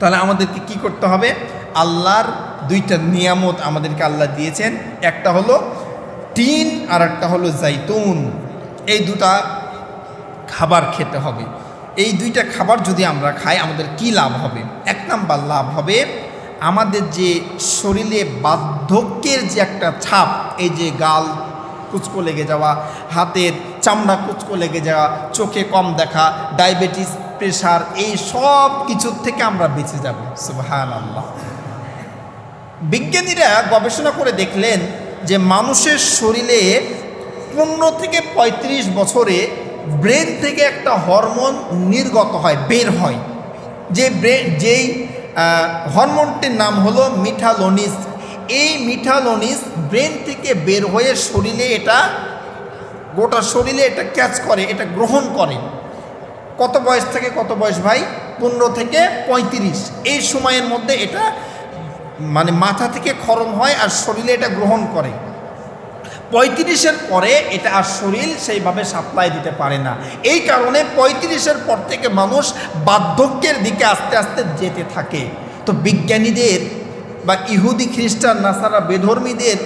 তাহলে আমাদেরকে কি করতে হবে? আল্লাহর দুইটা নিয়ামত আমাদেরকে আল্লাহ দিয়েছেন। একটা হলো টিন আর একটা হলো জাইতুন। এই দুটা খাবার খেতে হবে। এই দুইটা খাবার যদি আমরা খাই, আমাদের কি লাভ হবে? এক নাম্বার লাভ হবে আমাদের যে শরীরে বার্ধক্যের যে একটা ছাপ, এই যে গাল কুচকো লেগে যাওয়া, হাতের চামড়া কুচকো লেগে যাওয়া, চোখে কম দেখা, ডায়াবেটিস প্রেশার এই সব কিছুর থেকে আমরা বেঁচে যাব। সুবহান আল্লাহ বিজ্ঞানীরা গবেষণা করে দেখলেন যে মানুষের শরীরে পনেরো থেকে ৩৫ বছরে ব্রেন থেকে একটা হরমোন নির্গত হয়, বের হয়। যে ব্রেন যেই হরমোনটির নাম হলো মিঠালোনিস। এই মিঠালোনিস ব্রেন থেকে বের হয়ে শরীরে এটা, গোটা শরীরে এটা ক্যাচ করে, এটা গ্রহণ করে। কত বয়স থেকে কত বয়স ভাই? পনেরো থেকে পঁয়ত্রিশ। এই সময়ের মধ্যে এটা মানে মাথা থেকে খরম হয় আর শরীরে এটা গ্রহণ করে। পঁয়ত্রিশের পরে এটা আর শরীর সেইভাবে সাপ্লাই দিতে পারে না। এই কারণে পঁয়ত্রিশের পর থেকে মানুষ বার্ধক্যের দিকে আস্তে আস্তে যেতে থাকে। তো বিজ্ঞানীদের বা ইহুদি খ্রিস্টান, নাসারা, বেধর্মীদের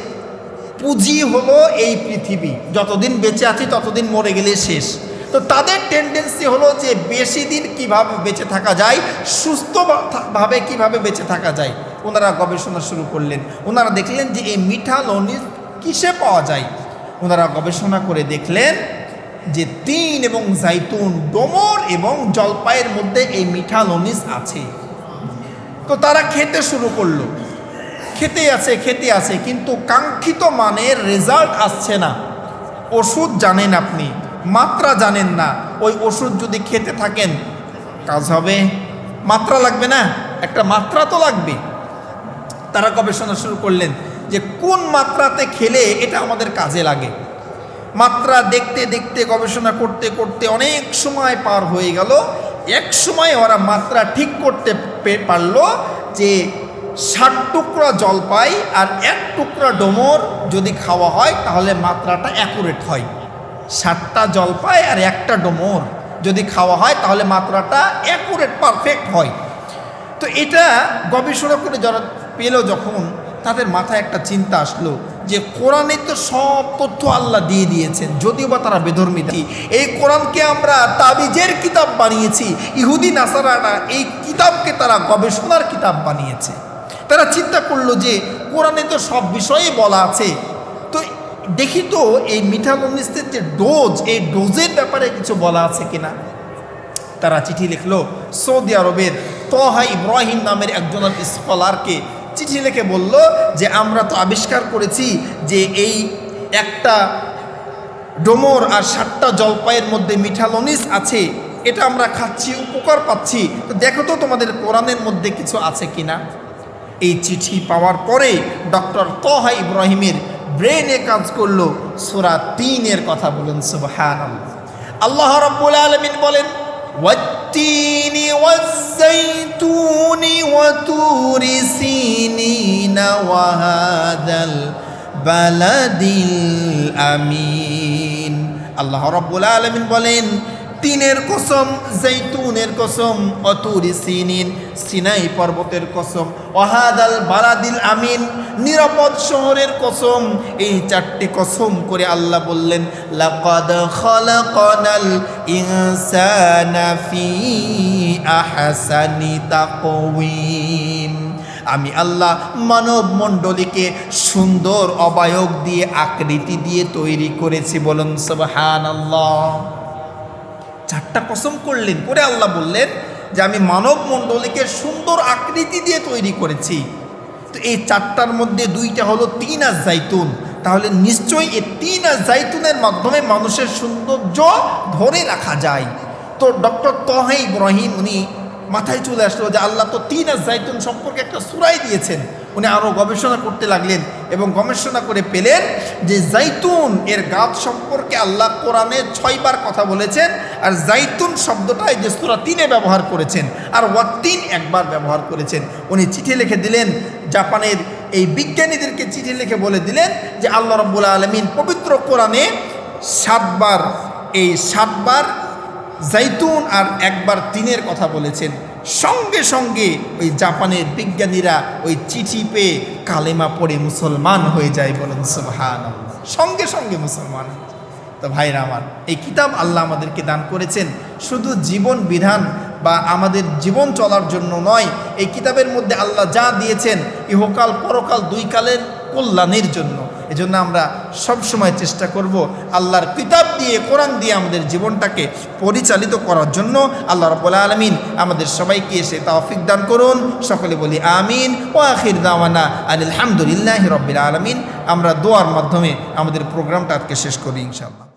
পুঁজি হলো এই পৃথিবী। যতদিন বেঁচে আছি ততদিন মরে গেলে শেষ। তো তাদের টেন্ডেন্সি হলো যে বেশি দিন কীভাবে বেঁচে থাকা যায়, সুস্থভাবে কীভাবে বেঁচে থাকা যায়, ওনারা গবেষণা শুরু করলেন। ওনারা দেখলেন যে এই মিঠা লনিস কিসে পাওয়া যায়? ওনারা গবেষণা করে দেখলেন যে তিন এবং জাইতুন ডোমর এবং জলপাইয়ের মধ্যে এই মিঠা লনিস আছে। তো তারা খেতে শুরু করল। খেতে আছে খেতে আছে, কিন্তু কাঙ্ক্ষিত মানের রেজাল্ট আসছে না। ওষুধ জানেন আপনি। মাত্রা জানেন না, ওই ওষুধ যদি খেতে থাকেন, কাজ হবে। মাত্রা লাগবে না? একটা মাত্রা তো লাগবে। তারা গবেষণা শুরু করলেন যে কোন মাত্রাতে খেলে এটা আমাদের কাজে লাগে। মাত্রা দেখতে দেখতে, গবেষণা করতে করতে অনেক সময় পার হয়ে গেল। এক সময় ওরা মাত্রা ঠিক করতে পারল যে ষাট টুকরা জলপাই আর এক টুকরা ডোমর যদি খাওয়া হয়, তাহলে মাত্রাটা অ্যাকুরেট হয়। ষাটটা জলপাই আর একটা ডোমর। যদি খাওয়া হয়, তাহলে মাত্রাটা অ্যাকুরেট পারফেক্ট হয়। তো এটা গবেষণা করে যারা পেল যখন, তাদের মাথায় একটা চিন্তা আসলো যে, কোরআনে তো সব তথ্য আল্লাহ দিয়ে দিয়েছেন, যদিও বা তারা বেধর্মী। এই কোরআনকে আমরা তাবিজের কিতাব বানিয়েছি, ইহুদি নাসারারা এই কিতাবকে তারা গবেষণার কিতাব বানিয়েছে। তারা চিন্তা করল যে, কোরআনে তো সব বিষয়ে বলা আছে। দেখি তো এই মিঠালনিসের যে ডোজ, এই ডোজের ব্যাপারে কিছু বলা আছে কিনা? তারা চিঠি লিখলো, সৌদি আরবের তহা ইব্রাহিম নামের একজন স্কলারকে চিঠি লিখে বলল যে, আমরা তো আবিষ্কার করেছি যে এই একটা ডোমর আর সাতটা জলপাইয়ের মধ্যে মিঠালনিস আছে। এটা আমরা খাচ্ছি, উপকার পাচ্ছি। তো দেখো তো তোমাদের কোরআনের মধ্যে কিছু আছে কিনা? এই চিঠি পাওয়ার পরে ডক্টর তহা ইব্রাহিমের ব্রেনে কাজ করলো সোরা তিনের কথা বলেন সুবহান আল্লাহ রাব্বুল আলামিন বলেন والتين والزيتون وتور سينين وهذا البلد الأمين আল্লাহ রব্বুল আলমিন বলেন তিনের কসম, জৈতুনের কসম, অতুরি সিনিন, সিনাই পর্বতের কসম ওহাদাল বারাদিল আমিন, নিরাপদ শহরের কসম, এই চারটি কসম করে আল্লাহ বললেন, লাকাদ খালাকানাল ইনসানা ফি আহসানি তাকওয়িম। আমি আল্লাহ মানব মণ্ডলীকে সুন্দর অবায়ক দিয়ে আকৃতি দিয়ে তৈরি করেছি বলুন সুবহান আল্লাহ চারটা কসম করলেন করে আল্লাহ বললেন যে আমি মানব মণ্ডলীকে সুন্দর আকৃতি দিয়ে তৈরি করেছি। তো এই চারটার মধ্যে দুইটা হলো তিন আর জাইতুন। তাহলে নিশ্চয়ই এই তিন আর জাইতুনের মাধ্যমে মানুষের সৌন্দর্য ধরে রাখা যায়। তো ডক্টর তহে ইব্রাহিম উনি মাথায় চলে আসলো যে আল্লাহ তো তিন আর জাইতুন সম্পর্কে একটা সুরাই দিয়েছেন। উনি আরও গবেষণা করতে লাগলেন এবং গবেষণা করে পেলেন যে জাইতুন এর গাছ সম্পর্কে আল্লাহ কোরআনে ছয়বার কথা বলেছেন, আর জাইতুন শব্দটা এই যে সুরা তিনে ব্যবহার করেছেন, আর ওয়াত্তিন একবার ব্যবহার করেছেন। উনি চিঠি লিখে দিলেন, জাপানের এই বিজ্ঞানীদেরকে চিঠি লিখে বলে দিলেন যে আল্লাহ রব্বুল আলমিন পবিত্র কোরআনে সাতবার, এই সাতবার জাইতুন আর একবার তিনের কথা বলেছেন। সঙ্গে সঙ্গে ওই জাপানের বিজ্ঞানীরা ওই চিঠি পেয়ে কালেমা পড়ে মুসলমান হয়ে যায় বলুন সুবহান সঙ্গে সঙ্গে মুসলমান। তো ভাইরা আমার, এই কিতাব আল্লাহ আমাদেরকে দান করেছেন। শুধু জীবন বিধান বা আমাদের জীবন চলার জন্য নয়, এই কিতাবের মধ্যে আল্লাহ যা দিয়েছেন, ইহকাল পরকাল দুই কালের কল্যাণের জন্য। এজন্য আমরা সব সময় চেষ্টা করব আল্লাহর কিতাব দিয়ে, কোরআন দিয়ে আমাদের জীবনটাকে পরিচালিত করার জন্য। আল্লাহ রব্বুল আলমিন আমাদের সবাইকে এসে তাওফিক দান করুন। সকলে বলি আমিন। ও আখির দাওয়ানা আলহামদুলিল্লাহ রব্বিল আলমিন। আমরা দোয়ার মাধ্যমে আমাদের প্রোগ্রামটা আজকে শেষ করি ইনশাআল্লাহ।